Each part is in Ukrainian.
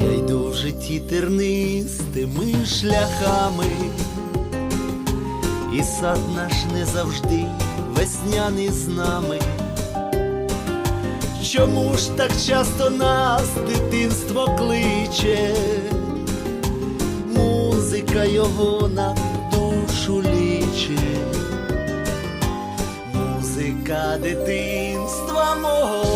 Я йду в житті тернистими шляхами, і сад наш не завжди весняний з нами. Чому ж так часто нас дитинство кличе? Музика його на душу ліче, музика дитинства мого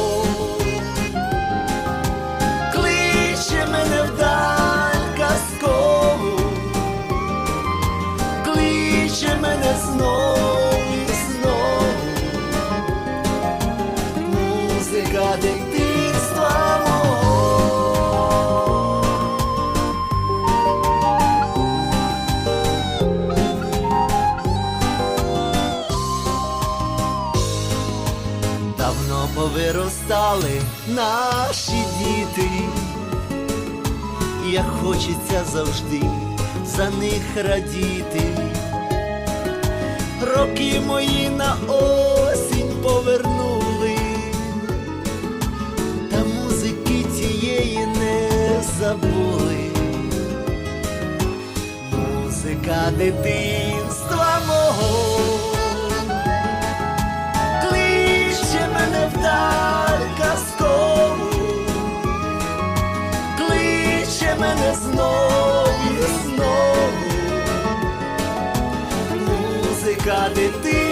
музика дитинства. Давно повиростали наші діти, як хочеться завжди за них радіти. Роки мої на осінь повернули, забули, музика дитинства мого, кличе мене вдар казкову, кличе мене знову і знову, музика дитинства.